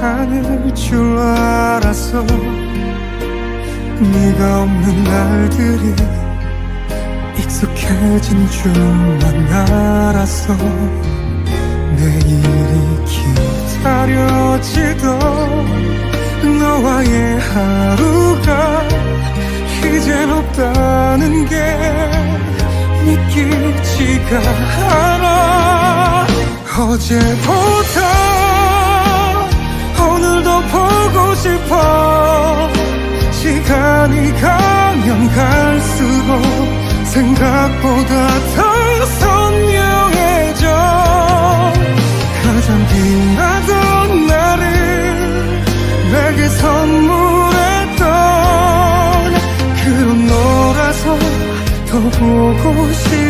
괜찮을 줄 알았어 네가 없는 날들이 익숙해진 줄만 알았어 내일이 기다려지던 너와의 하루가 이젠 없다는 게 믿기지가 않아. 어제보다 가면 갈수록 생각보다 더 선명해져. 가장 빛나던 나를 내게 선물했던 그런 너라서 더 보고 싶어